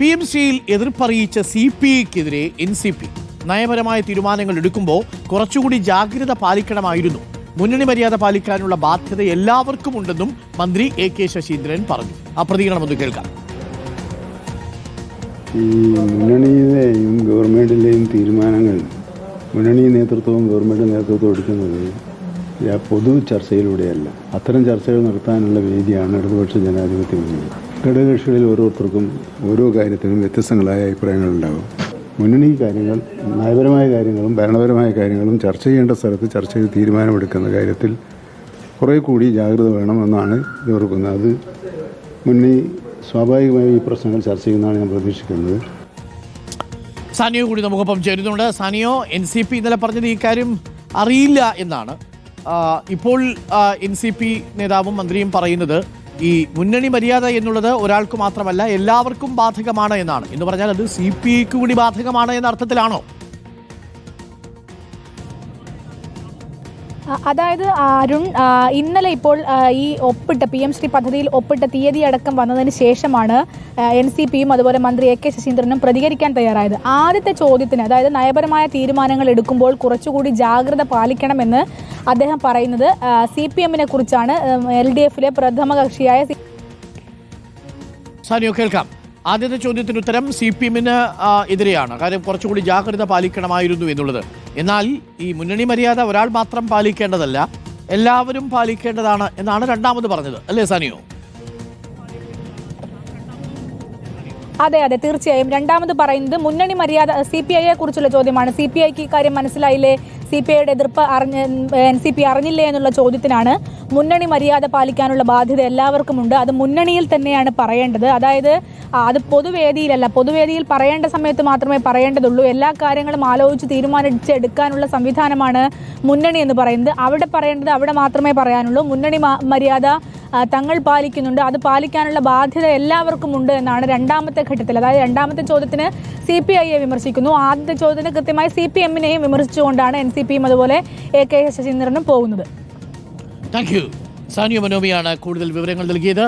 P M സിയിൽ എതിർപ്പറിയിച്ച C P ഐക്കെതിരെ എൻ സി പി നയപരമായ തീരുമാനങ്ങൾ എടുക്കുമ്പോൾ കുറച്ചുകൂടി ജാഗ്രത പാലിക്കണമായിരുന്നു. മുന്നണി മര്യാദ പാലിക്കാനുള്ള ബാധ്യത എല്ലാവർക്കും ഉണ്ടെന്നും മന്ത്രി എ കെ ശശീന്ദ്രൻ പറഞ്ഞു. ആ പ്രതികരണം ഒന്ന് കേൾക്കാം. ഈ മുന്നണിയിലെയും ഗവൺമെന്റിലെയും തീരുമാനങ്ങൾ മുന്നണി നേതൃത്വവും ഗവൺമെന്റ് നേതൃത്വവും എടുക്കുന്നത് പൊതു ചർച്ചയിലൂടെയല്ല. അത്തരം ചർച്ചകൾ നടത്താനുള്ള വേദിയാണ് ഇടതുപക്ഷ ജനാധിപത്യ മുന്നണി. ഘടകകക്ഷികളിൽ ഓരോരുത്തർക്കും ഓരോ കാര്യത്തിനും വ്യത്യസ്തങ്ങളായ അഭിപ്രായങ്ങളുണ്ടാകും. മുന്നണി കാര്യങ്ങൾ നയപരമായ കാര്യങ്ങളും ഭരണപരമായ കാര്യങ്ങളും ചർച്ച ചെയ്യേണ്ട സ്ഥലത്ത് ചർച്ച ചെയ്ത് തീരുമാനമെടുക്കുന്ന കാര്യത്തിൽ കുറേ കൂടി ജാഗ്രത വേണമെന്നാണ് ഇത് ഓർക്കുന്നത് അത് മുന്നണി സ്വാഭാവികമായും ഈ പ്രശ്നങ്ങൾ ചർച്ച ചെയ്യുന്നതാണ് ഞാൻ പ്രതീക്ഷിക്കുന്നത്. സാനിയോ കൂടി നമുക്കൊപ്പം ചേരുന്നുണ്ട്. സാനിയോ എൻ സി പി ഇന്നലെ പറഞ്ഞത് ഈ കാര്യം അറിയില്ല എന്നാണ്. ഇപ്പോൾ എൻ സി പി നേതാവും മന്ത്രിയും പറയുന്നത് ഈ മുന്നണി മര്യാദ എന്നുള്ളത് ഒരാൾക്ക് മാത്രമല്ല എല്ലാവർക്കും ബാധകമാണ് എന്നാണ്. എന്ന് പറഞ്ഞാൽ അത് സി പി ഐക്ക് കൂടി ബാധകമാണ് എന്ന അർത്ഥത്തിലാണോ? അതായത് അരുൺ ഇന്നലെ ഇപ്പോൾ ഈ ഒപ്പിട്ട പി എം ശ്രീ പദ്ധതിയിൽ ഒപ്പിട്ട തീയതി അടക്കം വന്നതിന് ശേഷമാണ് എൻ സി പിയും അതുപോലെ മന്ത്രി എ കെ ശശീന്ദ്രനും പ്രതികരിക്കാൻ തയ്യാറായത്. ആദ്യത്തെ ചോദ്യത്തിന് അതായത് നയപരമായ തീരുമാനങ്ങൾ എടുക്കുമ്പോൾ കുറച്ചുകൂടി ജാഗ്രത പാലിക്കണമെന്ന് അദ്ദേഹം പറയുന്നത് സി പി എമ്മിനെ കുറിച്ചാണ് എൽ ഡി എഫിലെ പ്രഥമ കക്ഷിയായ സാനിയോ കേൾക്കാം. ആദ്യത്തെ ചോദ്യത്തിന് ഉത്തരം സി പി എമ്മിന് എതിരെയാണ്. കാര്യം കുറച്ചുകൂടി ജാഗ്രത പാലിക്കണമായിരുന്നു എന്നുള്ളത്. എന്നാൽ ഈ മുന്നണി മര്യാദ ഒരാൾ മാത്രം പാലിക്കേണ്ടതല്ല എല്ലാവരും പാലിക്കേണ്ടതാണ് എന്നാണ് രണ്ടാമത് പറഞ്ഞത്. അല്ലേ സാനിയോ? അതെ അതെ തീർച്ചയായും. രണ്ടാമത് പറയുന്നത് മുന്നണി മര്യാദ സി പി ഐയെ കുറിച്ചുള്ള ചോദ്യമാണ്. സി പി ഐക്ക് ഇക്കാര്യം മനസ്സിലായില്ലേ? സി പി ഐയുടെ എതിർപ്പ് അറിഞ്ഞ എൻ സി പി അറിഞ്ഞില്ലേ എന്നുള്ള ചോദ്യത്തിനാണ് മുന്നണി മര്യാദ പാലിക്കാനുള്ള ബാധ്യത എല്ലാവർക്കും ഉണ്ട് അത് മുന്നണിയിൽ തന്നെയാണ് പറയേണ്ടത്. അതായത് അത് പൊതുവേദിയിലല്ല. പൊതുവേദിയിൽ പറയേണ്ട സമയത്ത് മാത്രമേ പറയേണ്ടതുള്ളൂ. എല്ലാ കാര്യങ്ങളും ആലോചിച്ച് തീരുമാനിച്ചെടുക്കാനുള്ള സംവിധാനമാണ് മുന്നണി എന്ന് പറയുന്നത്. അവിടെ പറയേണ്ടത് അവിടെ മാത്രമേ പറയാനുള്ളൂ. മുന്നണി മര്യാദ തങ്ങൾ പാലിക്കുന്നുണ്ട്. അത് പാലിക്കാനുള്ള ബാധ്യത എല്ലാവർക്കും ഉണ്ട് എന്നാണ് രണ്ടാമത്തെ ഘട്ടത്തിൽ. അതായത് രണ്ടാമത്തെ ചോദ്യത്തിന് സി പി ഐയെ വിമർശിക്കുന്നു. ആദ്യത്തെ ചോദ്യത്തിന് കൃത്യമായി സി പി എമ്മിനെയും വിമർശിച്ചുകൊണ്ടാണ് എൻ സി പിയും അതുപോലെ എ കെ ശശീന്ദ്രനും പോകുന്നത്. സാനിയോ മനോമിയാണ് കൂടുതൽ വിവരങ്ങൾ നൽകിയത്.